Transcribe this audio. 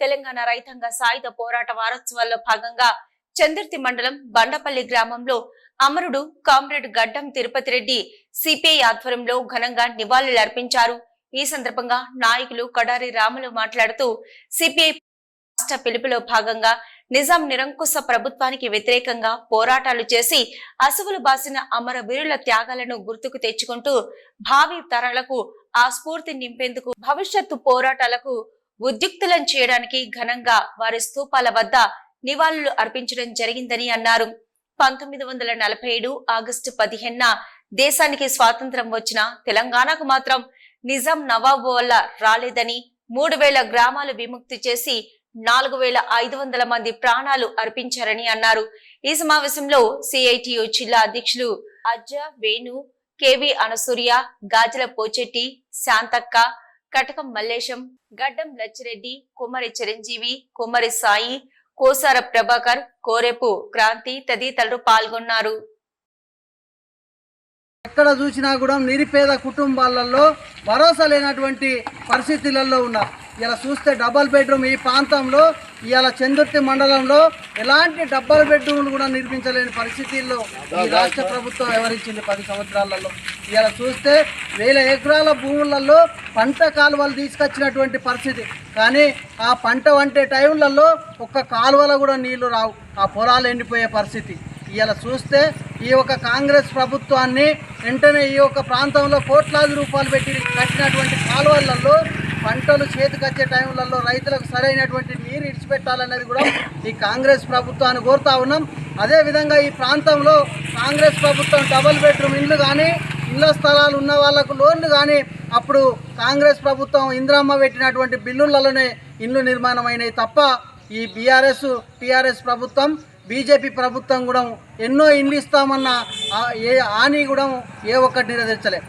తెలంగాణ రైతాంగ సాయుధ పోరాట వారోత్సవాల్లో భాగంగా చందుర్తి మండలం బండపల్లి గ్రామంలో అమరుడు కామ్రేడ్ గడ్డం తిరుపతి రెడ్డి సిపిఐ ఆధ్వర్యంలో ఘనంగా నివాళులు అర్పించారు. ఈ సందర్భంగా నాయకులు కడారి రాములు మాట్లాడుతూ సిపిఐ రాష్ట్ర పిలుపులో భాగంగా నిజాం నిరంకుశ ప్రభుత్వానికి వ్యతిరేకంగా పోరాటాలు చేసి అసువులు బాసిన అమర వీరుల త్యాగాలను గుర్తుకు తెచ్చుకుంటూ భావి తరాలకు ఆ స్ఫూర్తి నింపేందుకు భవిష్యత్తు పోరాటాలకు ఉద్యుక్తులను చేయడానికి ఘనంగా వారి స్థూపాల వద్ద నివాళులు అర్పించడం జరిగిందని అన్నారు. పంతొమ్మిది వందల నలభై ఏడు ఆగస్టు పదిహేనున దేశానికి స్వాతంత్రం వచ్చిన తెలంగాణకు మాత్రం నిజాం నవాబు వల్ల రాలేదని మూడు వేల గ్రామాలు విముక్తి చేసి నాలుగు వేల ఐదు వందల మంది ప్రాణాలు అర్పించారని అన్నారు. ఈ సమావేశంలో సిఐటియు జిల్లా అధ్యక్షులు అజ్జ వేణు కెవి అనసూర్య గాజల పోచెట్టి శాంతక్క కటకం మల్లేశం గడ్డం లచ్చిరెడ్డి కుమ్మరి చిరంజీవి కుమ్మరి సాయి కోసార ప్రభాకర్ కోరెపు క్రాంతి తదితరులు పాల్గొన్నారు. ఎక్కడ చూసినా కూడా నిరుపేద కుటుంబాలలో భరోసా లేనటువంటి పరిస్థితులలో ఉన్నారు. ఇలా చూస్తే డబల్ బెడ్రూమ్ ఈ ప్రాంతంలో ఇవాళ చందుర్తి మండలంలో ఎలాంటి డబల్ బెడ్రూమ్లు కూడా నిర్మించలేని పరిస్థితుల్లో ఈ రాష్ట్ర ప్రభుత్వం వివరించింది పది సంవత్సరాలలో. ఇవాళ చూస్తే వేల ఎకరాల భూములలో పంట కాలువలు తీసుకొచ్చినటువంటి పరిస్థితి. కానీ ఆ పంట వంటే టైంలలో ఒక్క కాలువలో కూడా నీళ్ళు రావు. ఆ పొలాలు ఎండిపోయే పరిస్థితి. ఇవాళ చూస్తే ఈ యొక్క కాంగ్రెస్ ప్రభుత్వాన్ని వెంటనే ఈ యొక్క ప్రాంతంలో కోట్లాది రూపాయలు పెట్టి కట్టినటువంటి కాలువలలో పంటలు చేతికొచ్చే టైంలలో రైతులకు సరైనటువంటి నీరు ఇడిచిపెట్టాలనేది కూడా ఈ కాంగ్రెస్ ప్రభుత్వాన్ని కోరుతా ఉన్నాం. అదేవిధంగా ఈ ప్రాంతంలో కాంగ్రెస్ ప్రభుత్వం డబుల్ బెడ్రూమ్ ఇల్లు కానీ ఇళ్ళ స్థలాలు ఉన్న వాళ్ళకు లోన్లు కానీ అప్పుడు కాంగ్రెస్ ప్రభుత్వం ఇందిరమ్మ పెట్టినటువంటి బిల్లులలోనే ఇండ్లు నిర్మాణం అయినాయి తప్ప ఈ బీఆర్ఎస్ టీఆర్ఎస్ ప్రభుత్వం బీజేపీ ప్రభుత్వం కూడా ఎన్నో ఇండ్లు ఇస్తామన్న ఏ హాని కూడా ఏ ఒక్కటి నెరవేర్చలే